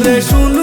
ওরে শুনু।